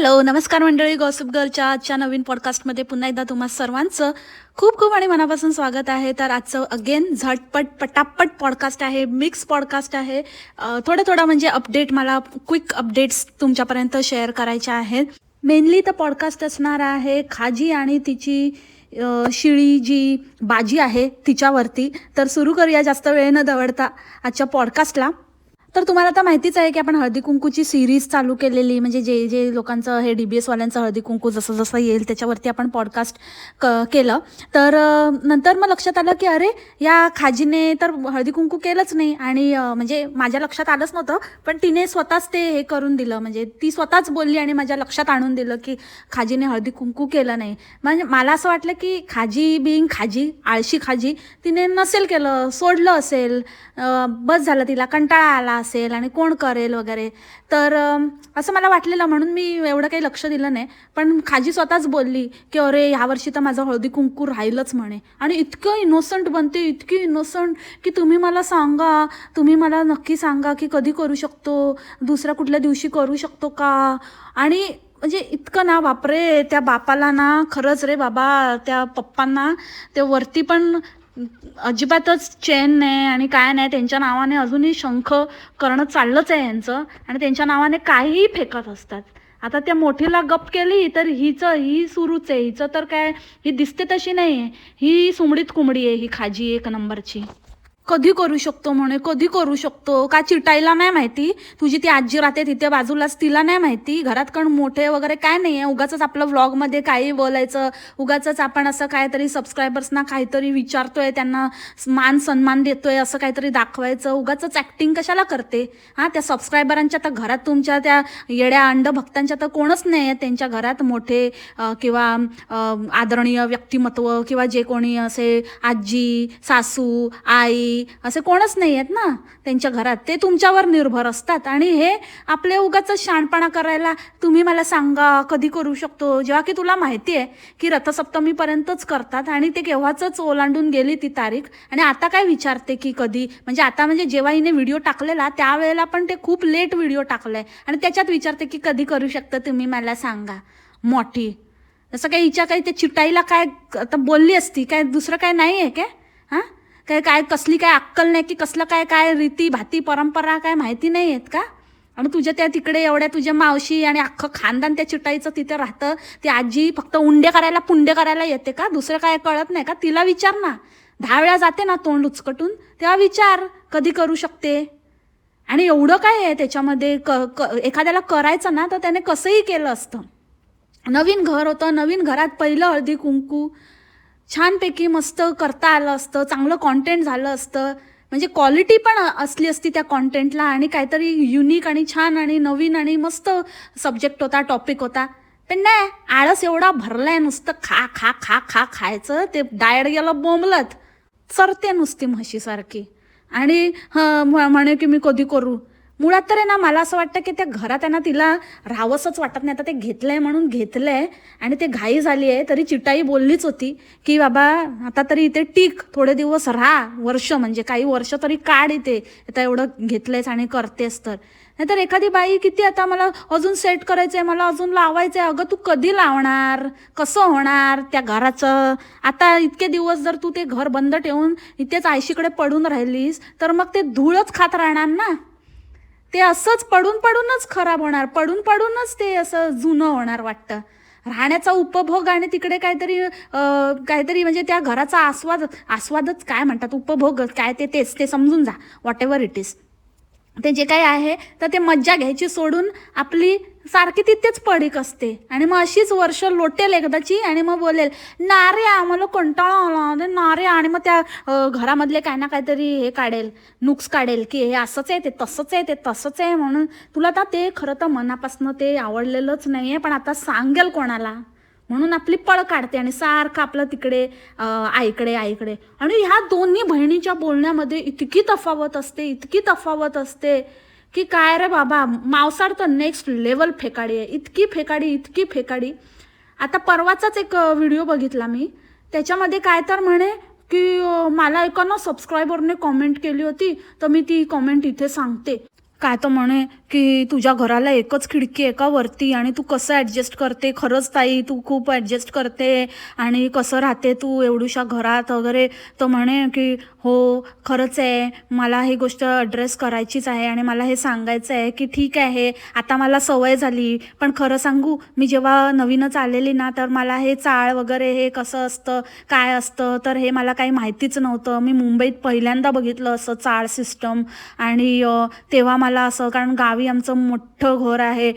Hello नमस्कार मंडळी gossip गर्लच्या आजच्या नवीन पॉडकास्टमध्ये पुन्हा एकदा तुम्हा सर्वांचं खूप खूप आणि मनापासून स्वागत आहे. तर आजचं अगेन झटपट पटापट पॉडकास्ट आहे मिक्स पॉडकास्ट आहे. थोडं थोडं म्हणजे अपडेट मला क्विक अपडेट्स तुमच्यापर्यंत शेअर करायच्या आहेत. मेनली तर पॉडकास्ट असणार आहे खाजी आणि तिची शिळी जी बाजी आहे तिच्यावरती. तर सुरू करूया जास्त वेळ न दवडता आजच्या पॉडकास्टला तर तुम्हाला तर माहितीच आहे की आपण हळदी कुंकूची सिरीज चालू केलेली म्हणजे जे जे लोकांचं हे डी बी एसवाल्यांचं हळदी कुंकू जसं जसं येईल त्याच्यावरती आपण पॉडकास्ट क केलं. तर नंतर मग लक्षात आलं की अरे या खाजीने तर हळदी कुंकू केलंच नाही आणि म्हणजे माझ्या लक्षात आलंच नव्हतं पण तिने स्वतःच ते हे करून दिलं. म्हणजे ती स्वतःच बोलली आणि माझ्या लक्षात आणून दिलं की खाजीने हळदी कुंकू केलं नाही. म्हणजे मला असं वाटलं की खाजी बिंग खाजी आळशी खाजी तिने नसेल केलं सोडलं असेल. बस झालं तिला कंटाळा आला. असेल आणि कोण करेल वगैरे. तर असं मला वाटलेलं म्हणून मी एवढं काही लक्ष दिलं नाही. पण खाजी स्वतःच बोलली की अरे ह्यावर्षी तर माझं हळदी कुंकू राहिलंच म्हणे. आणि इतकं इनोसंट बनते इतकी इनोसंट की तुम्ही मला सांगा तुम्ही मला नक्की सांगा की कधी करू शकतो दुसऱ्या कुठल्या दिवशी करू शकतो का? आणि म्हणजे इतकं ना बापरे त्या बापाला ना खरंच रे बाबा त्या पप्पांना ते वरती पण अजिबातच चेन नाही आणि काय नाही त्यांच्या नावाने अजूनही शंख करणं चाललंच आहे यांचं. आणि त्यांच्या नावाने काहीही फेकत असतात. आता त्या मोठीला गप केली तर हिचं ही सुरूच आहे. हिचं तर काय ही दिसते तशी नाही आहे ही सुमडीत कुमडी आहे ही खाजी एक नंबरची. कधी करू शकतो म्हणे कधी करू शकतो? का चिटाईला नाही माहिती? तुझी ती आजी राहते तिथे बाजूलाच तिला नाही माहिती? घरात कण मोठे वगैरे काय नाही आहे? उगाच आपलं व्लॉगमध्ये काही बोलायचं उगाच आपण असं काहीतरी सबस्क्रायबर्सना काहीतरी विचारतोय त्यांना मान सन्मान देतोय असं काहीतरी दाखवायचं. उगाच ॲक्टिंग कशाला करते? हां त्या सबस्क्रायबरांच्या तर घरात तुमच्या त्या येड्या अंड भक्तांच्या तर कोणच नाही आहे. त्यांच्या घरात मोठे किंवा आदरणीय व्यक्तिमत्व किंवा जे कोणी असे आजी सासू आई असे कोणच नाही आहेत ना. त्यांच्या घरात ते तुमच्यावर निर्भर असतात. आणि हे आपले उगाच शाणपणा करायला तुम्ही मला सांगा कधी करू शकतो? जेव्हा की तुला माहिती आहे की रथसप्तमीपर्यंतच करतात आणि ते केव्हाच ओलांडून गेली ती तारीख. आणि आता काय विचारते की कधी? म्हणजे आता म्हणजे जेव्हा हिने व्हिडिओ टाकलेला त्यावेळेला पण ते खूप लेट व्हिडिओ टाकलाय. आणि त्याच्यात विचारते की कधी करू शकतं तुम्ही मला सांगा. मोठी. जसं काही हिच्या काही ते चिटाईला काय आता बोलली असती काय दुसरं काय नाही आहे काय? काय काय कसली काय अक्कल नाही की कसलं काय काय रीती भाती परंपरा काय माहिती नाही आहेत का? आणि तुझ्या त्या तिकडे एवढ्या तुझ्या मावशी आणि अख्खं खानदान त्या चिटाईचं तिथे राहतं. ती आजी फक्त उंडे करायला पुंडे करायला येते का? दुसरं काय कळत नाही का? तिला विचार ना. दहा वेळा जाते ना तोंड उचकटून तेव्हा विचार कधी करू शकते? आणि एवढं काय आहे त्याच्यामध्ये? क क एखाद्याला करायचं ना तर त्याने कसंही केलं असतं. नवीन घर होतं नवीन घरात पहिलं हळदी कुंकू छानपैकी मस्त करता आलं असतं चांगलं कॉन्टेंट झालं असतं. म्हणजे क्वालिटी पण असली असती त्या कॉन्टेंटला आणि काहीतरी युनिक आणि छान आणि नवीन आणि मस्त सब्जेक्ट होता टॉपिक होता. पण नाही आळस एवढा भरलाय नुसतं खा खा खा खा खायचं ते डायट गेलं बोंबलत. चरते नुसती म्हशीसारखी. आणि हं, म्ह- म्हणे की मी कधी करू? मुळात तर आहे ना मला असं वाटतं की त्या घरात आहे ना तिला राहावंसंच वाटत नाही. आता ते घेतलं आहे म्हणून घेतलं आहे आणि ते घाई झाली आहे तरी चिटाई बोललीच होती की बाबा आता तरी इथे टीक थोडे दिवस राहा वर्ष म्हणजे काही वर्ष तरी काढ इथे. आता एवढं घेतलंयस आणि करतेस तर. नाहीतर एखादी बाई किती आता मला अजून सेट करायचंय मला अजून लावायचं आहे अगं तू कधी लावणार? कसं होणार? त्या घराचं? आता इतके दिवस जर तू ते घर बंद ठेवून इथेच आयशीकडे पडून राहिलीस तर मग ते धूळच खात राहणार ना? ते असंच पडून पडूनच खराब होणार पडून पडूनच ते असं जुनं होणार वाटतं. राहण्याचा उपभोग आणि तिकडे काहीतरी काहीतरी म्हणजे त्या घराचा आस्वाद आस्वादच काय म्हणतात उपभोग काय ते तेच ते समजून जा वॉट एव्हर इट इज ते जे काही आहे तर ते मज्जा घ्यायची सोडून आपली सारखी तिथेच पडीक असते. आणि मग अशीच वर्ष लोटेल एकदाची आणि मग बोलेल नारे आम्हाला कंटाळा आला. अरे नारे आणि मग त्या घरामधले काय ना काहीतरी हे काढेल नुक्स काढेल की हे असंच आहे ते तसंच आहे ते तसंच आहे म्हणून तुला तर ते खरं तर मनापासनं ते आवडलेलंच नाही आहे पण आता सांगेल कोणाला. म्हणून आपली पळ काढते आणि सारखं आपलं तिकडे आईकडे आईकडे. आणि ह्या दोन्ही बहिणीच्या बोलण्यामध्ये इतकी तफावत असते इतकी तफावत असते. की काय रे बाबा मावसाड तर नेक्स्ट लेवल फेकाडी आहे. इतकी फेकाडी इतकी फेकाडी. आता परवाचाच एक व्हिडिओ बघितला मी. त्याच्यामध्ये काय तर म्हणे की मला एका ना सबस्क्रायबरने कॉमेंट केली होती तर मी ती कॉमेंट इथे सांगते. काय तर म्हणे की तुझ्या घराला एकच खिडकी आहे का वरती? आणि तू कसं ॲडजस्ट करते? खरंच ताई तू खूप ॲडजस्ट करते. आणि कसं राहते तू एवढूशा घरात वगैरे? तर म्हणे की हो खरंच आहे. मला ही गोष्ट अड्रेस करायचीच आहे आणि मला हे सांगायचं आहे की ठीक आहे आता मला सवय झाली. पण खरं सांगू मी जेव्हा नवीनच आलेली ना तर मला हे चाळ वगैरे हे कसं असतं काय असतं तर हे मला काही माहितीच नव्हतं. मी मुंबईत पहिल्यांदा बघितलं असं चाळ सिस्टम आणि तेव्हा मला असं कारण गावी आमचं मोठं घर आहे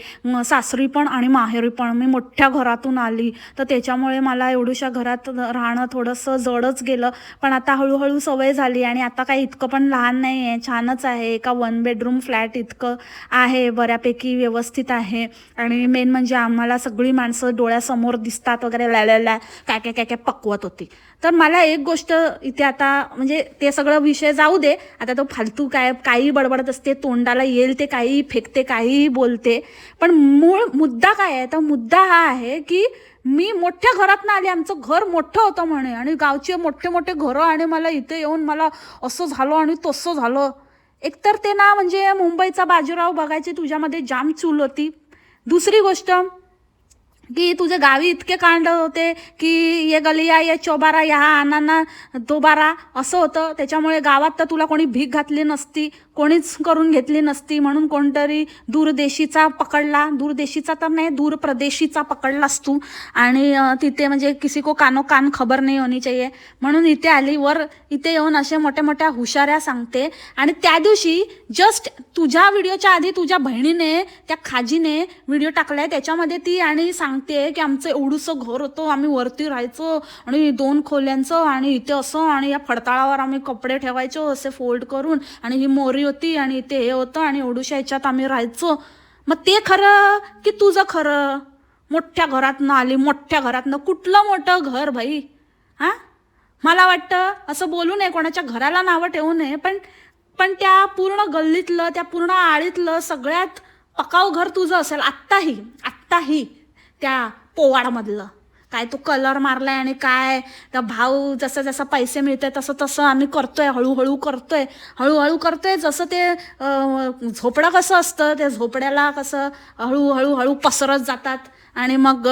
सासरी पण आणि माहेरी पण. मी मोठ्या घरातून आली. तर त्याच्यामुळे मला एवढ्याशा घरात राहणं थोडंसं जडच गेलं. पण आता हळूहळू सवय झाली आणि आता काही इतकं पण लहान नाही आहे छानच आहे. एका वन बेडरूम फ्लॅट इतकं आहे बऱ्यापैकी व्यवस्थित आहे. आणि मेन म्हणजे आम्हाला सगळी माणसं डोळ्यासमोर दिसतात वगैरे लॅल्या काय काय काय काय पकवत होती. तर मला एक गोष्ट इथे आता म्हणजे ते सगळं विषय जाऊ दे. आता तो फालतू काय काही बडबडत असते तोंडाला येईल ते काही फेकते काहीही बोलते. पण मूळ मुद्दा काय आहे? तर मुद्दा हा आहे की मी मोठ्या घरात आले आमचं घर मोठं होतं म्हणे. आणि गावचे मोठे मोठे घरं आणि मला इथे येऊन मला असं झालं आणि तसं झालं. एकतर ते ना म्हणजे मुंबईचा बाजीराव बघायचे तुझ्यामध्ये जाम चूल होती. दुसरी गोष्ट की तुझे गावी इतके कांड होते की ये गलिया ये चोबारा या आनाना दोबारा असं होतं. त्याच्यामुळे गावात तर तुला कोणी भीक घातली नसती. कोणीच करून घेतली नसती म्हणून कोणतरी दूरदेशीचा पकडला. दूरदेशीचा तर नाही दूर प्रदेशीचा पकडलास तू आणि तिथे म्हणजे किसी को कानो कान खबर नाही होनी चाहिए. म्हणून इथे आली वर इथे येऊन असे मोठ्या मोठ्या हुशाऱ्या सांगते. आणि त्या दिवशी जस्ट तुझ्या व्हिडिओच्या आधी तुझ्या बहिणीने त्या खाजीने व्हिडिओ टाकलाय. त्याच्यामध्ये ती आणि सांगते की आमचं एवढंसं घर होतं आम्ही वरती राहायचो आणि दोन खोल्यांचं आणि इथे असं आणि या फडताळावर आम्ही कपडे ठेवायचो असे फोल्ड करून आणि ही मोरी होती आणि ते हे होतं आणि ओडुशा याच्यात आम्ही राहायचो. मग ते खरं की तुझं खरं? मोठ्या घरातनं आली मोठ्या घरातनं. कुठलं मोठं घर भाई? हां मला वाटतं असं बोलू नये कोणाच्या घराला नावं ठेवू नये पण पण त्या पूर्ण गल्लीतलं त्या पूर्ण आळीतलं सगळ्यात पकाव घर तुझं असेल आत्ताही आत्ताही त्या पोवाडमधलं. काय तो कलर मारलाय आणि काय? त्या भाव जसं जसं पैसे मिळते तसं तसं आम्ही करतोय हळूहळू करतोय. हळूहळू करतोय जसं ते झोपडं कसं असतं त्या झोपड्याला कसं हळूहळू हळू पसरत जातात आणि मग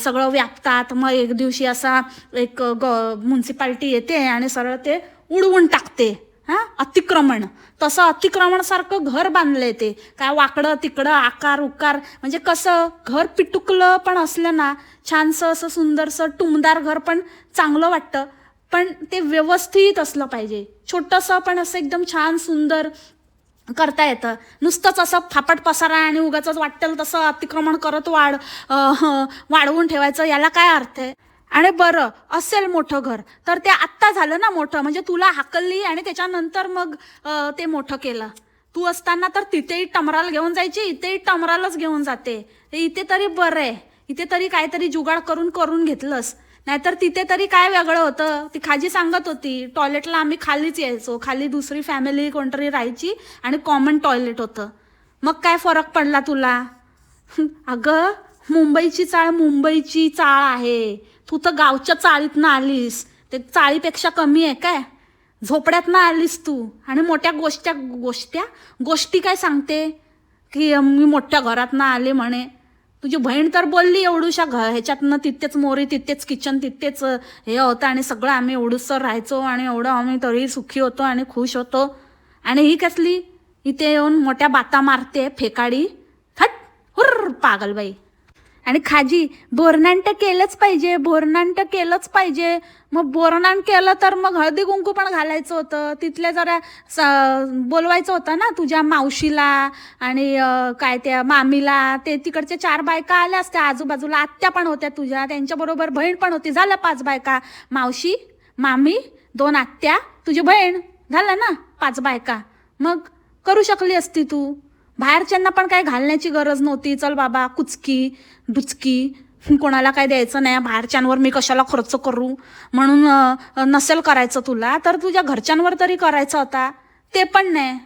सगळं व्यापतात. मग एक दिवशी असा एक ग म्युन्सिपाल्टी येते आणि सरळ ते उडवून टाकते. हां? अतिक्रमण. तसं अतिक्रमणासारखं घर बांधलंय ते. काय वाकडं तिकडं आकार उकार म्हणजे कसं? घर पिटुकलं पण असलं ना छानसं असं सुंदरसं टुमदार घर पण चांगलं वाटतं. पण ते व्यवस्थित असलं पाहिजे. छोटंसं पण असं एकदम छान सुंदर करता येतं. नुसतंच असं फापट पसारा आणि उगाच वाटेल तसं अतिक्रमण करत वाढ वाढवून ठेवायचं याला काय अर्थ आहे? आणि बरं असेल मोठं घर. तर ते आत्ता झालं ना मोठं. म्हणजे तुला हाकलली आणि त्याच्यानंतर मग अं, ते मोठं केलं. तू असताना तर तिथेही टमराल घेऊन जायची इथेही टमरालच घेऊन जाते. हे इथे तरी बरं आहे. इथे तरी काहीतरी जुगाड करून करून घेतलंस. नाहीतर तिथे तरी काय वेगळं होतं? ती खाजी सांगत होती टॉयलेटला आम्ही खालीच यायचो. खाली दुसरी फॅमिली कोणतरी राहायची आणि कॉमन टॉयलेट होतं. मग काय फरक पडला तुला? अगं मुंबईची चाळ मुंबईची चाळ आहे. तू तर गावच्या चाळीतनं आलीस ते चाळीपेक्षा कमी आहे काय? झोपड्यातनं आलीस तू. आणि मोठ्या गोष्ट्या गोष्ट्या? गोष्टी काय सांगते? की मी मोठ्या घरातनं आले म्हणे. तुझी बहीण तर बोलली एवढूशा घ ह्याच्यातनं तिथेच मोरी तिथेच किचन तिथेच हे होतं आणि सगळं आम्ही एवढूसर राहायचो आणि एवढं आम्ही तरी सुखी होतो आणि खुश होतो. आणि ही कसली? इथे येऊन मोठ्या बाता मारते फेकाडी. हट हुर्र! पागलबाई. आणि खाजी बोरनांट केलंच पाहिजे बोरनांट केलंच पाहिजे. मग बोरनान केलं तर मग हळदी कुंकू पण घालायचं होतं. तिथल्या जरा स- बोलवायचं होतं ना तुझ्या मावशीला आणि काय त्या मामीला. ते तिकडच्या चार बायका आल्या असत्या आजूबाजूला आत्या पण होत्या तुझ्या. त्यांच्याबरोबर बहीण पण होती. झाल्या पाच बायका. मावशी मामी दोन आत्या तुझी बहीण. झालं ना पाच बायका. मग करू शकली असती तू? बाहेरच्यांना पण काय घालण्याची गरज नव्हती. चल बाबा कुचकी डुचकी कोणाला काय द्यायचं नाही. बाहेरच्यांवर मी कशाला खर्च करू? म्हणून नसेल करायचं तुला. तर तुझ्या घरच्यांवर तरी करायचा होता ते पण नाही.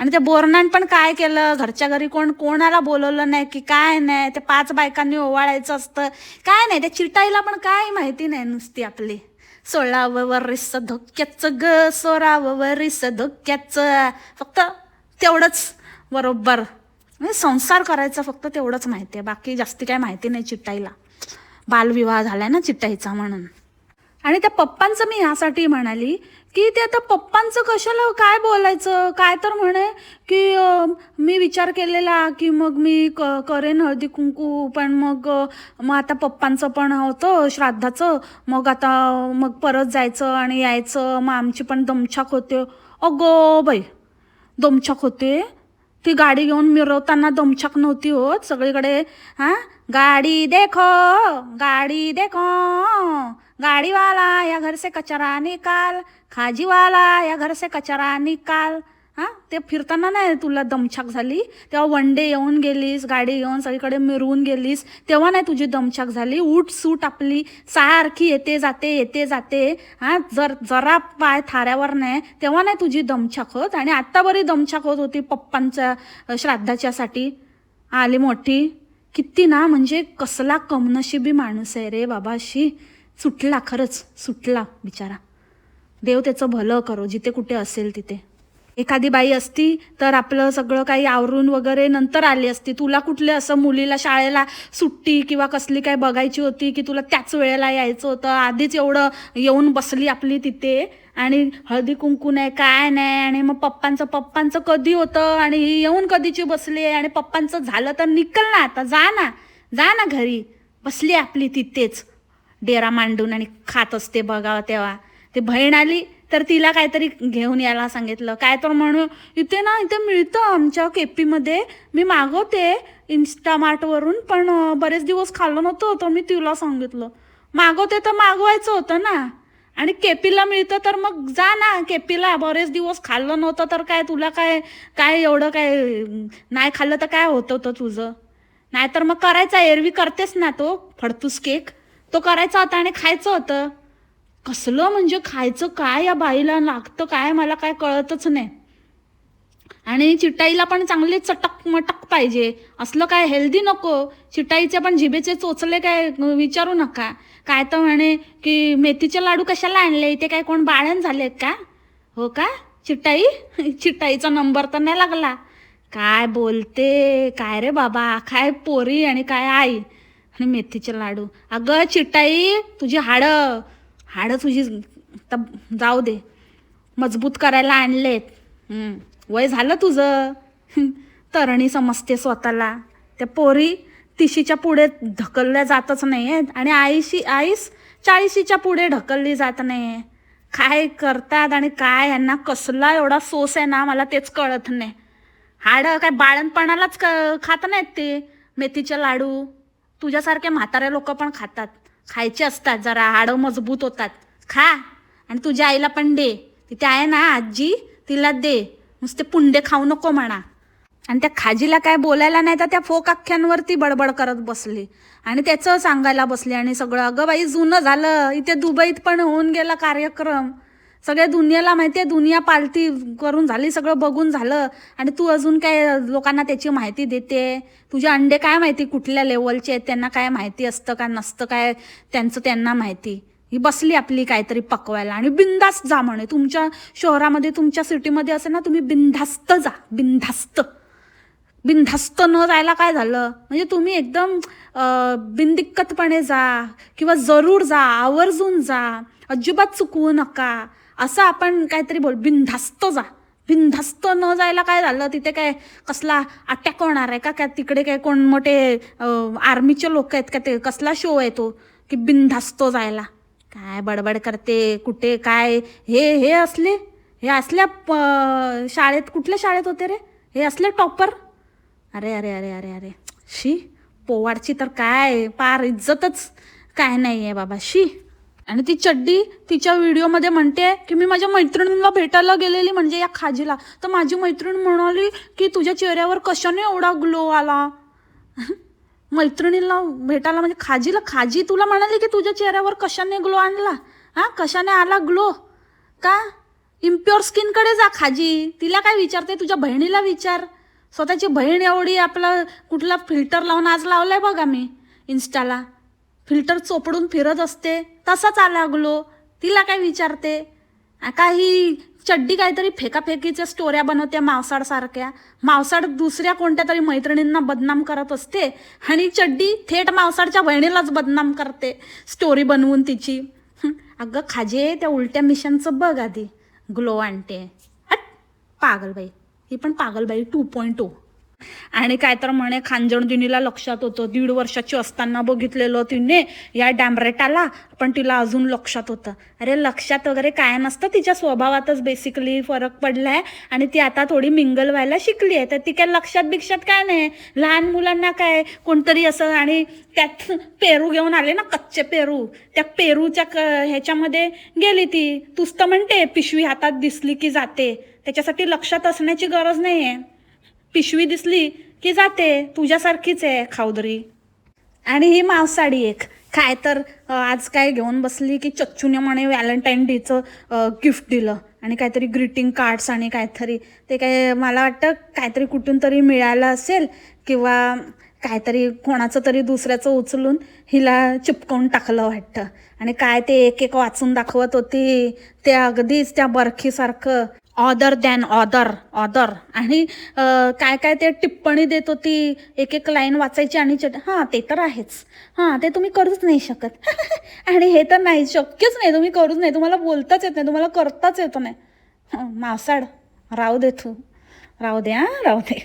आणि त्या बोरणान पण काय केलं? घरच्या घरी कोण कोणाला बोलवलं नाही की काय नाही? ते पाच बायकांनी ओवाळायचं असतं. काय नाही त्या चिटाईला पण काय माहिती नाही नुसती आपली. सोळाव वरिस धोक्याचं ग सोळावं वरिस धोक्याचं. फक्त तेवढंच. बरोबर. म्हणजे संसार करायचा फक्त तेवढंच माहिती आहे. बाकी जास्ती काय माहिती नाही चिट्टाईला. बालविवाह झालाय ना चिट्टाईचा म्हणून. आणि त्या पप्पांचं मी ह्यासाठी म्हणाली की ते आता पप्पांचं कशाला काय बोलायचं? काय तर म्हणे की मी विचार केलेला की मग मी क करेन हळदी कुंकू पण मग मग आता पप्पांचं पण होतं श्राद्धाचं. मग आता मग परत जायचं आणि यायचं. मग आमची पण दमछाक होते. अगो बाई दमछाक होते. ती गाडी घेऊन मिरवताना दमछाक नव्हती होत सगळीकडे हा? गाडी देखो गाडी देखो. गाडीवाला या घर से कचरा निकाल. खाजीवाला या घर से कचरा निकाल. हां? ते फिरताना नाही तुला दमछाक झाली? तेव्हा वन डे येऊन गेलीस गाडी घेऊन सगळीकडे मिरवून गेलीस तेव्हा नाही तुझी दमछाक झाली? उठ सूट आपली सारखी येते जाते येते जाते. हां? जर जरा पाय थाऱ्यावर नाही तेव्हा नाही तुझी दमछाक होत? आणि आत्ता बरी दमछाक होत होती पप्पांच्या श्राद्धाच्यासाठी. आली मोठी. किती ना म्हणजे कसला कमनशिबी माणूस आहे रे बाबाशी सुटला खरंच सुटला बिचारा. देव त्याचं भलं करो जिथे कुठे असेल तिथे. एखादी बाई असती तर आपलं सगळं काही आवरून वगैरे नंतर आली असती. तुला कुठले असं मुलीला शाळेला सुट्टी किंवा कसली काय बघायची होती की तुला त्याच वेळेला यायचं होतं? आधीच एवढं येऊन बसली आपली तिथे आणि हळदी कुंकू नाही काय नाही आणि मग पप्पांचं पप्पांचं कधी होतं? आणि ही येऊन कधीची बसली आहे? आणि पप्पांचं झालं तर निकल ना आता जा ना जा ना घरी. बसली आपली तिथेच. डेरा मांडून आणि खात असते बघा तेव्हा. ते बहीण आली तर तिला काहीतरी घेऊन यायला सांगितलं. काय तर म्हणू इथे ना इथे मिळतं आमच्या केपीमध्ये. मी मागवते इन्स्टामार्टवरून पण बरेच दिवस खाल्लं नव्हतं तर मी तिला सांगितलं. मागवते तर मागवायचं होतं ना. आणि केपीला मिळतं तर मग जा ना केपीला. बरेच दिवस खाल्लं नव्हतं तर काय तुला काय काय एवढं काय नाही खाल्लं तर काय होतं होतं तुझं? नाहीतर मग करायचा एरवी करतेस ना तो फडतूस केक. तो करायचा होता आणि खायचं होतं. कसलं म्हणजे खायचं काय या बाईला लागतं काय मला काय कळतच नाही. आणि चिटाईला पण चांगले चटक मटक पाहिजे. असलं काय हेल्दी नको. चिटाईचे पण जिभेचे चोचले काय विचारू नका. काय तर म्हणे की मेथीचे लाडू कशाला आणले? इथे काय कोण बाळण झालेत का? हो का? चिटाई चिटाईचा नंबर तर नाही लागला. काय बोलते? काय रे बाबा? काय पोरी आणि काय आई? आणि मेथीचे लाडू. अगं चिटाई तुझी हाडं. हाडं तुझी तर जाऊ दे. मजबूत करायला आणलेत. वय झालं तुझं. तरणी समजते स्वतःला. त्या पोरी तिशीच्या पुढे ढकलल्या जातच नाही आहेत आणि आईशी आईस चाळीशीच्या पुढे ढकलली जात नाही काय करतात आणि काय यांना कसला एवढा सोस आहे ना मला तेच कळत नाही. हाडं काय बाळणपणालाच क खात नाहीत ते मेथीचे लाडू. तुझ्यासारखे म्हातारे लोक पण खातात. खायचे असतात जरा हाडं मजबूत होतात. खा आणि तुझ्या आईला पण दे. तिथे आहे ना आजी तिला दे. नुसते पुंडे खाऊ नको म्हणा. आणि त्या खाजीला काय बोलायला नाही तर त्या फोक अख्ख्यांवरती बडबड करत बसली. आणि त्याचं सांगायला बसली आणि सगळं अगं बाई जुनं झालं. इथे दुबईत पण होऊन गेला कार्यक्रम. सगळ्या दुनियाला माहिती आहे दुनिया पालती करून झाली सगळं बघून झालं. आणि तू अजून काय लोकांना त्याची माहिती देते? तुझे अंडे काय माहिती कुठल्या लेवलचे आहेत? त्यांना काय माहिती असतं का नसतं? काय त्यांचं त्यांना माहिती? ही बसली आपली काहीतरी पकवायला आणि बिंदास्त जा म्हणे. तुमच्या शहरामध्ये तुमच्या सिटीमध्ये असेल ना तुम्ही बिनधास्त जा. बिनधास्त. बिनधास्त न जायला काय झालं? म्हणजे तुम्ही एकदम बिनदिक्कतपणे जा किंवा जरूर जा आवर्जून जा. अजिबात चुकवू नका. असं आपण काहीतरी बोल बिनधास्त जा. बिनधास्त न जायला काय झालं? तिथे काय कसला अटॅक होणार आहे का? काय तिकडे काय कोण मोठे आर्मीचे लोक आहेत का ते? कसला शो आहे तो? की बिनधास्त जायला. काय बडबड करते? कुठे काय? हे हे असले? हे असल्या प- शाळेत कुठल्या शाळेत होते रे? हे असले टॉपर? अरे अरे अरे अरे अरे. शी पोवाडची तर काय? पार इज्जतच काय नाही आहे बाबा. शी. आणि ती चड्डी तिच्या व्हिडिओमध्ये म्हणते की मी माझ्या मैत्रिणीला भेटायला गेलेली म्हणजे या खाजीला. तर माझी मैत्रीण म्हणाली की तुझ्या चेहऱ्यावर कशाने एवढा ग्लो आला? मैत्रिणीला भेटायला म्हणजे खाजीला? खाजी तुला म्हणाली की तुझ्या चेहऱ्यावर कशाने ग्लो आणला? हा? कशाने आला ग्लो का? इम्प्युअर स्किनकडे जा खाजी. तिला काय विचारते? तुझ्या बहिणीला विचार. स्वतःची बहीण एवढी आपला कुठला फिल्टर लावून आज लावलाय बघा मी इन्स्टाला फिल्टर चोपडून फिरत असते तसाच आला ग्लो तिला काय विचारते? काही चड्डी काहीतरी फेकाफेकीच्या स्टोऱ्या बनवते मावसाड सारख्या मावसाड दुसऱ्या कोणत्या तरी मैत्रिणींना बदनाम करत असते आणि चड्डी थेट मावसाडच्या बहिणीलाच बदनाम करते स्टोरी बनवून तिची. अगं खाजे त्या उलट्या मिशनचं बघ आधी. ग्लो आणते पागलबाई. ही पण पागलबाई टू पॉईंट टू आणि काय तर म्हणे खांजण दिनीला लक्षात होतं. दीड वर्षाची असताना बघितलेलं तिने या डॅमरेटाला पण तिला अजून लक्षात होतं. अरे लक्षात वगैरे काय नसतं तिच्या स्वभावातच बेसिकली फरक पडलाय आणि ती आता थोडी मिंगल व्हायला शिकली आहे. तर ती काय लक्षात बिक्षात काय नाही. लहान मुलांना काय कोणतरी असं आणि त्यात पेरू घेऊन आले ना कच्चे पेरू. त्या पेरूच्या क ह्याच्यामध्ये गेली ती. तूच तर म्हणते पिशवी हातात दिसली की जाते. त्याच्यासाठी लक्षात असण्याची गरज नाही आहे पिशवी दिसली की जाते तुझ्यासारखीच आहे खाऊदरी. आणि ही मावसाडी एक. काय तर आज काय घेऊन बसली की चच्चूने म्हणे व्हॅलेंटाईन डेचं गिफ्ट दिलं. आणि काहीतरी ग्रीटिंग कार्ड्स आणि काहीतरी. ते काय मला वाटतं काहीतरी कुठून तरी मिळालं असेल किंवा काहीतरी कोणाचं तरी दुसऱ्याचं उचलून हिला चिपकवून टाकलं वाटतं. आणि काय ते एक एक वाचून दाखवत होती ते अगदीच त्या बरखीसारखं. ऑदर दॅन ऑदर ऑदर आणि काय काय ते टिप्पणी देत होती एक एक लाईन वाचायची आणि चट हां ते तर आहेच. हां ते तुम्ही करूच नाही शकत. आणि हे तर नाही शक्यच नाही तुम्ही करूच नाही. तुम्हाला बोलताच येत नाही तुम्हाला करताच येत नाही. मासाड राहू दे तू. राहू दे हां राहू दे.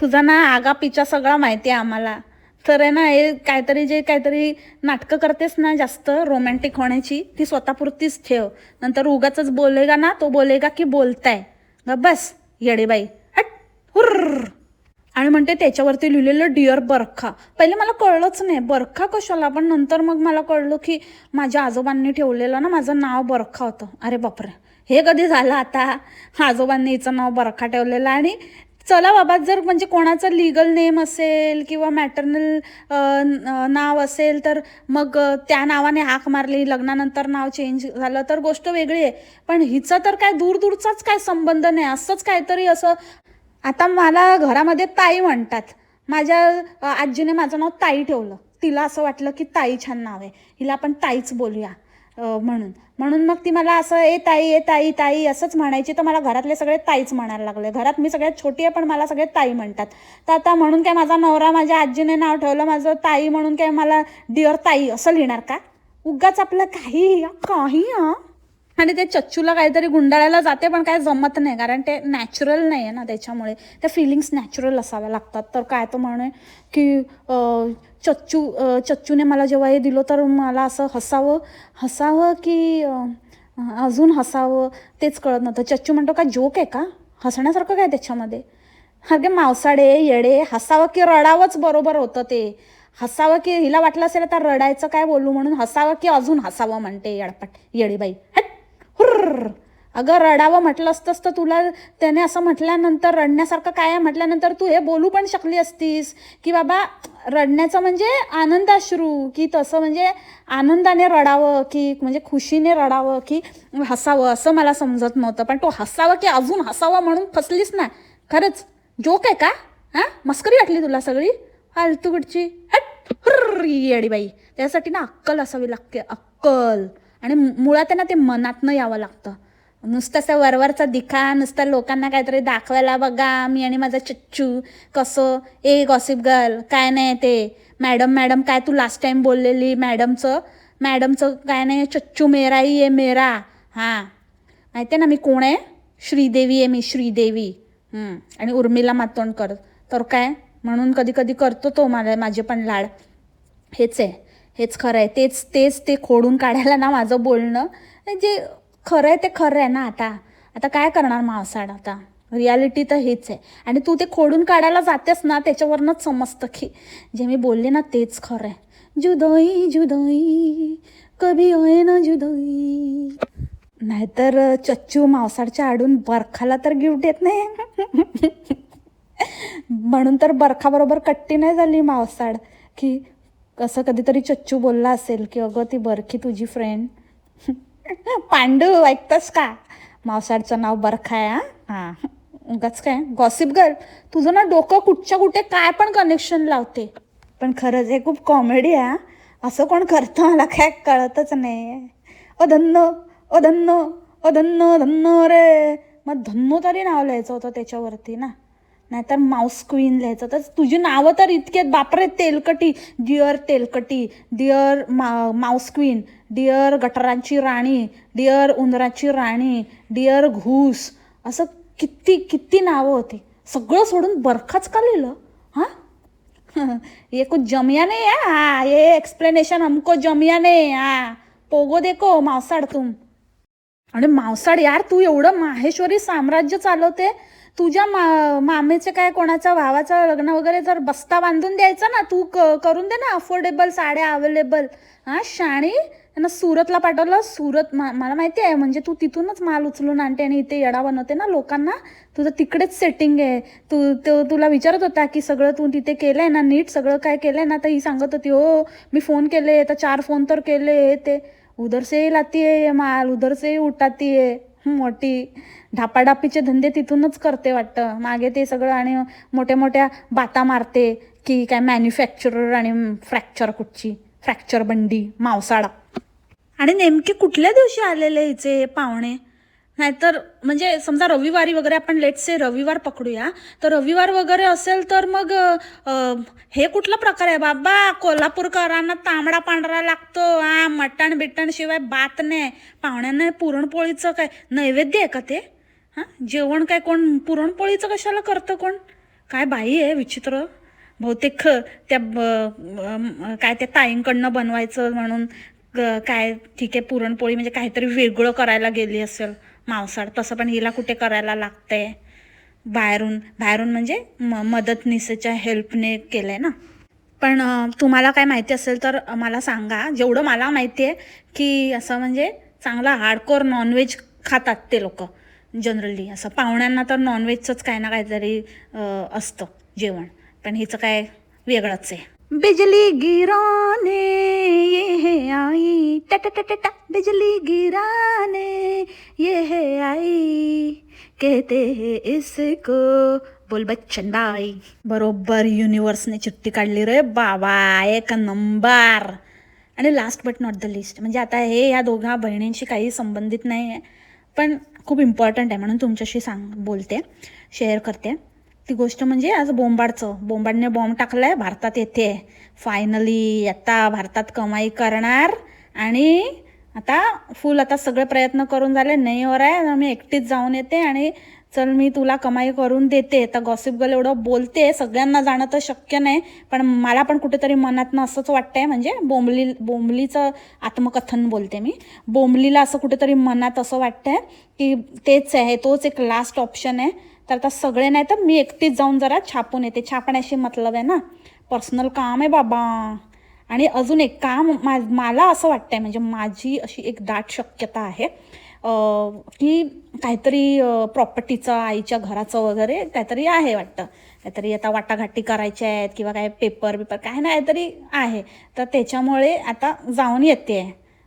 तुझा ना आगापिचा सगळा माहिती आहे आम्हाला. तर आहे ना हे काहीतरी जे काहीतरी नाटकं करतेस ना जास्त रोमॅन्टिक होण्याची ती स्वतःपुरतीच ठेव. नंतर उगाच बोलेगा ना तो बोलेगा की बोलताय. ग बस येडेबाई. हट हुर्र. आणि म्हणते त्याच्यावरती लिहिलेलं डिअर बरखा. पहिले मला कळलंच नाही बरखा कशाला? पण नंतर मग मला कळलं की माझ्या आजोबांनी ठेवलेलं ना माझं नाव बरखा होतं. अरे बापरे. हे कधी झालं आता? आजोबांनी हिचं नाव बरखा ठेवलेलं आणि चला बाबा जर म्हणजे कोणाचं लिगल नेम असेल किंवा मॅटर्नल नाव असेल तर मग त्या नावाने हाक मारली लग्नानंतर नाव चेंज झालं तर गोष्ट वेगळी आहे. पण हिचं तर काय दूर दूरचाच काय संबंध नाही. असंच काहीतरी असं आता मला घरामध्ये ताई म्हणतात. माझ्या आजीने माझं नाव ताई ठेवलं. तिला असं वाटलं की ताई छान नाव आहे. हिला आपण ताईच बोलूया. म्हणून. म्हणून मग ती मला असं ए ताई ए ताई ताई असंच म्हणायची. तर मला घरातले सगळे ताईच म्हणायला लागले. घरात मी सगळ्यात छोटी आहे पण मला सगळे ताई म्हणतात. तर आता म्हणून काय माझा नवरा माझ्या आजीने नाव ठेवलं माझं ताई म्हणून काय मला डिअर ताई असं लिहिणार का? उगाच आपलं काही काही हा? आणि ते चच्चूला काहीतरी गुंडाळायला जाते पण काय जमत नाही. कारण ते नॅचरल नाही आहे ना त्याच्यामुळे. त्या फिलिंग्स नॅचरल असाव्या लागतात. तर काय तो म्हणे की चच्चू चच्चूने मला जेव्हा हे दिलं तर मला असं हसावं हसावं की अजून हसावं तेच कळत नव्हतं. चच्चू म्हणतो का जोक आहे का? हसण्यासारखं काय त्याच्यामध्ये? अगे मावसाडे येडे हसावं की रडावंच बरोबर होतं ते. हसावं की हिला वाटलं असेल तर रडायचं काय बोलू म्हणून हसावं की अजून हसावं म्हणते येडपट येडीबाई. हट हुर्र. अगं रडावं म्हटलं असतंस तर तुला त्याने असं म्हटल्यानंतर रडण्यासारखं काय आहे म्हटल्यानंतर तू हे बोलू पण शकली असतीस? की बाबा रडण्याचं म्हणजे आनंदाश्रू की तसं म्हणजे आनंदाने रडावं की म्हणजे खुशीने रडावं की हसावं असं मला समजत नव्हतं. पण तो हसावं की अजून हसावं म्हणून फसलीस ना? खरंच. जोक आहे का? हां? मस्करी वाटली तुला सगळी? फालतूकडची येडी बाई. त्यासाठी ना अक्कल असावी लागते अक्कल. आणि मुळात आहे ना ते मनातनं यावं लागतं. नुसतं असं वरवरचा दिखा नुसतं लोकांना काहीतरी दाखवायला बघा मी आणि माझा चच्चू कसं ए गॉसिप गर्ल काय नाही ते. मॅडम मॅडम काय तू लास्ट टाइम बोललेली मॅडमचं? मॅडमचं काय नाही चच्चू मेराही आहे मेरा. हां. माहिती आहे ना मी कोण आहे? श्रीदेवी आहे मी श्रीदेवी. आणि उर्मिला मातोंडकर. तर काय? म्हणून कधी कधी करतो तो मला माझे पण लाड. हेच आहे. हेच खरं आहे. तेच तेच ते खोडून काढायला ना माझं बोलणं जे खरं आहे ते खरं आहे ना आता. आता काय करणार मावसाड आता? रियालिटी तर हेच आहे. आणि तू ते खोडून काढायला जातेस ना त्याच्यावरनंच समजतं की जे मी बोलले ना तेच खरं आहे जुदाई जुदाई कभी होय ना जुदाई. नाहीतर चच्चू मावसाडच्या आडून बरखाला तर गिफ्ट देत नाही. म्हणून तर बरखाबरोबर कट्टी नाही झाली मावसाड की कसं कधीतरी चच्चू बोलला असेल की अगं ती बरखी तुझी फ्रेंड पांडू ऐकतस का? मावसाडचं नाव बरखा आहे हा. हां उगाच काय? गॉसिप गर्ल तुझं ना डोकं कुठच्या कुठे काय पण कनेक्शन लावते. पण खरंच हे खूप कॉमेडी आहे हा. असं कोण करतं मला काय कळतच नाही ओ धन्नो ओ धन्नो अ धन्नो धन्नो रे. मग धन्नो तरी नाव लिहायचं होतं त्याच्यावरती ना. नाहीतर माऊस क्वीन लिहायचं. तर तुझी नावं तर इतकी आहेत. बापरे तेलकटी. डिअर तेलकटी. डिअर मा माऊस क्वीन डिअर गटरांची राणी. डिअर उंदराची राणी. डिअर घूस. असं किती किती नावं होती. सगळं सोडून बरखाच का लिहिलं? हां? ये कुछ जमिया नाही है? ये एक्सप्लेनेशन हमको जमिया नाही हाँ. पोगो देखो मावसाड तुम. आणि मावसाड यार तू एवढं माहेश्वरी साम्राज्य चालवते. तुझ्या मा मामेचे काय कोणाचा भावाचं लग्न वगैरे जर बस्ता बांधून द्यायचा ना तू क करून दे ना अफोर्डेबल साड्या अवेलेबल हां शाणी त्यांना सुरतला पाठवलं. सुरत मा मला माहिती आहे म्हणजे तू तिथूनच माल उचलून आणते आणि इथे येडा बनवते ना लोकांना. तुझं तिकडेच सेटिंग आहे. तू तो तुला विचारत होता की सगळं तू तिथे केलं आहे ना नीट सगळं काय केलं आहे ना तर ही सांगत होती हो मी फोन केले तर चार फोन तर केले ते. उधर से लाती आहे माल उधर से उठाती आहे मोठी ढापाढापीचे धंदे तिथूनच करते वाटतं. मागे ते सगळं आणि मोठ्या मोठ्या बाता मारते की काय मॅन्युफॅक्चरर आणि फ्रॅक्चर कुठची? फ्रॅक्चर बंडी मावसाळा आणि नेमके कुठल्या दिवशी आलेले हिचे पाहुणे? नाहीतर म्हणजे समजा रविवारी वगैरे आपण लेट से रविवार पकडूया तर रविवार वगैरे असेल तर मग हे कुठला प्रकार आहे? बाबा कोल्हापूरकरांना तांबडा पांढरा लागतो. हा मटण बिटण शिवाय बात नाही. पाहुण्यांना पुरणपोळीचं काय नैवेद्य आहे का ते? हां? जेवण काय कोण पुरणपोळीचं कशाला करतं कोण? काय बाई आहे विचित्र. बहुतेक ख- त्या ब- काय त्या ताईंकडनं बनवायचं म्हणून काय ठीक आहे पुरणपोळी म्हणजे काहीतरी वेगळं करायला गेली असेल. मांसाळ तसं पण हिला कुठे करायला लागतंय? बाहेरून बाहेरून म्हणजे म मदतनीसेच्या हेल्पने केलं आहे ना? पण तुम्हाला काय माहिती असेल तर मला सांगा. जेवढं मला माहिती आहे की असं म्हणजे चांगला हार्डकोर नॉनव्हेज खातात ते लोक जनरली असं पाहुण्यांना तर नॉनव्हेजचंच काही ना काहीतरी असतं जेवण. पण हिचं काय वेगळंच आहे. बिजली गिराने ये है आई। टा टा टा टा टा बिजली गिराने ये है आई। कहते हैं इसको बोल बच्चन बाई। बरोबर युनिवर्सने चिठ्ठी काढली रे बाबा एक नंबर आणि last but not the list म्हणजे आता हे या दोघा बहिणींशी काही संबंधित नाही आहे पण खूप इम्पॉर्टंट आहे म्हणून तुमच्याशी सांग बोलते शेअर करते. ती गोष्ट म्हणजे आज बोंबाडचं. बोंबाडने बॉम्ब टाकला आहे भारतात येते. फायनली आता भारतात कमाई करणार आणि आता फुल आता सगळे प्रयत्न करून झाले. नाही हो आहे मी एकटीच जाऊन येते आणि चल मी तुला कमाई करून देते. तर गॉसिप गर्ल एवढं बोलते सगळ्यांना जाणं तर शक्य नाही पण मला पण कुठेतरी मनातनं असंच वाटतंय. म्हणजे बोंबली बोंबलीचं आत्मकथन बोलते मी. बोंबलीला असं कुठेतरी मनात असं वाटतंय की तेच आहे तोच एक लास्ट ऑप्शन आहे. तर आता सगळे नाही तर मी एकटीच जाऊन जरा छापून येते. छापण्याशी मतलब आहे ना? पर्सनल काम आहे बाबा. आणि अजून एक काम मा मला असं वाटतंय म्हणजे माझी अशी एक दाट शक्यता आहे की काहीतरी प्रॉपर्टीचं आईच्या घराचं वगैरे काहीतरी आहे वाटतं. काहीतरी आता वाटाघाटी करायच्या आहेत किंवा काय पेपर बिपर काय नाही तरी आहे. तर त्याच्यामुळे आता जाऊन येते.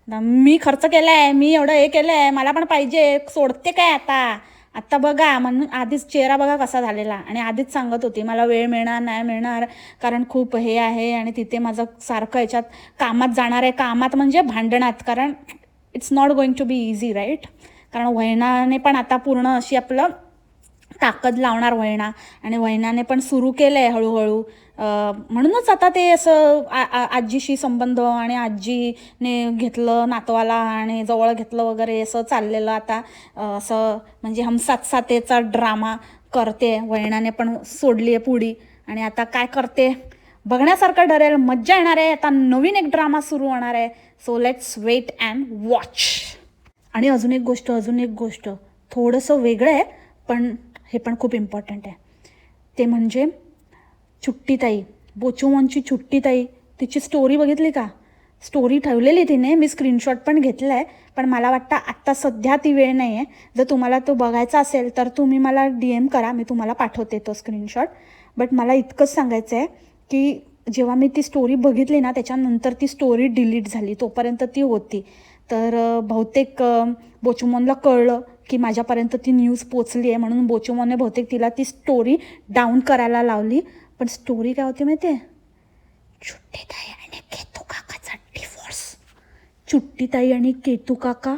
मी खर्च केला आहे मी एवढं हे केलं आहे मला पण पाहिजे सोडते काय आता? आत्ता बघा म्हणून आधीच चेहरा बघा कसा झालेला. आणि आधीच सांगत होती मला वेळ मिळणार नाही मिळणार कारण खूप हे आहे आणि तिथे माझं सारखं याच्यात कामात जाणार आहे. कामात म्हणजे भांडणात कारण it's not going to be easy right कारण वहिनाने पण आता पूर्ण अशी आपलं ताकद लावणार वहिना. आणि वहिनाने पण सुरू केलं आहे हळूहळू. म्हणूनच आता ते असं आजीशी संबंध आणि आजीने घेतलं नातवाला आणि जवळ घेतलं वगैरे असं चाललेलं आता असं म्हणजे हम साथ साथेचा ड्रामा करते वैणाने पण सोडली आहे पुढी. आणि आता काय करते? बघण्यासारखं ठरेल मज्जा येणार आहे. आता नवीन एक ड्रामा सुरू होणार आहे. So let's wait and watch आणि अजून एक गोष्ट अजून एक गोष्ट. थोडंसं वेगळं आहे पण हे पण खूप इम्पॉर्टंट आहे. ते म्हणजे छुट्टीताई बोचुमोनची चुट्टीताई तिची स्टोरी बघितली का? स्टोरी ठेवलेली तिने मी स्क्रीनशॉट पण घेतला आहे पण मला वाटतं आत्ता सध्या ती वेळ नाही आहे जर तुम्हाला तो बघायचा असेल तर तुम्ही मला डी एम करा मी तुम्हाला पाठवते तो स्क्रीनशॉट बट मला इतकंच सांगायचं आहे की जेव्हा मी ती स्टोरी बघितली ना त्याच्यानंतर ती स्टोरी डिलीट झाली तोपर्यंत ती होती. तर बहुतेक अ, कळलं की माझ्यापर्यंत ती न्यूज पोचली आहे म्हणून बोचुमोनने बहुतेक तिला ती स्टोरी डाऊन करायला लावली. पण स्टोरी काय होती माहिती आहे चुट्टीताई आणि केतू काकाचा डिवोर्स चुट्टीताई आणि केतू काका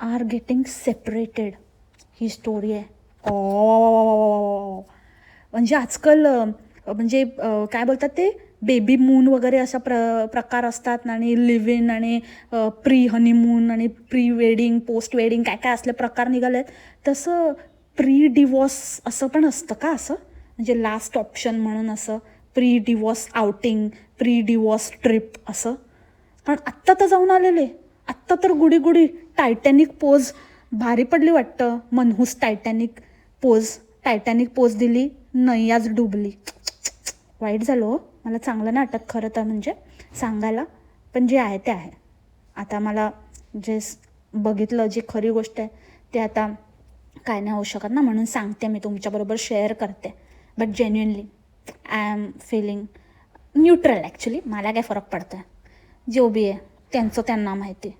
आर गेटिंग सेपरेटेड ही स्टोरी आहे. ओ म्हणजे आजकाल म्हणजे काय बोलतात ते? बेबी मून वगैरे असा प्र प्रकार असतात आणि लिव्ह इन आणि प्री हनीमून आणि प्री वेडिंग पोस्ट वेडिंग काय काय असले प्रकार निघाले आहेत तसं प्री डिवॉर्स असं पण असतं का असं? म्हणजे लास्ट ऑप्शन म्हणून असं pre divorce outing pre divorce trip असं. पण आत्ता तर जाऊन आलेले. आत्ता तर गुडी गुडी टायटॅनिक पोज भारी पडली वाटतं. मनहूस टायटॅनिक पोज टायटॅनिक पोज दिली नाही आज डुबली. वाईट झालो हो. मला चांगलं नाही वाटत खरं तर म्हणजे सांगायला. पण जे आहे ते आहे. आता मला जे बघितलं जी खरी गोष्ट आहे ते आता काय नाही होऊ शकत ना म्हणून सांगते मी. तुमच्याबरोबर शेअर करते. But genuinely I am feeling neutral actually मला काय फरक पडतो आहे जो बी आहे त्यांचं त्यांना माहिती.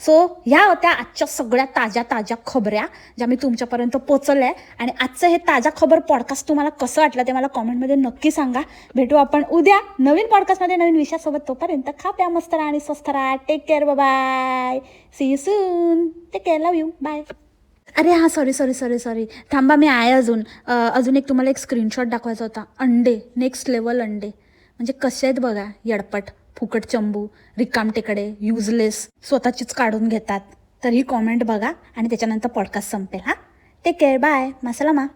सो ह्या होत्या आजच्या सगळ्या ताज्या ताज्या खबऱ्या ज्या मी तुमच्यापर्यंत पोचल्या आहे. आणि आजचं हे ताज्या खबर पॉडकास्ट तुम्हाला कसं वाटलं ते मला कॉमेंटमध्ये नक्की सांगा. भेटू आपण उद्या नवीन पॉडकास्टमध्ये नवीन विषयासोबत. तोपर्यंत खा प्या मस्त राहा आणि स्वस्थ राहा. Take care bye see you soon take care love you bye अरे हां सॉरी सॉरी सॉरी सॉरी थांबा मी आहे अजून. अजून एक तुम्हाला एक स्क्रीनशॉट दाखवायचा होता. अंडे नेक्स्ट लेवल अंडे. म्हणजे कसे आहेत बघा यडपट फुकट चंबू रिकाम टेकडे युजलेस स्वतःचीच काढून घेतात. तर ही कॉमेंट बघा आणि त्याच्यानंतर पॉडकास्ट संपेल हां? टेक केअर बाय मसालामा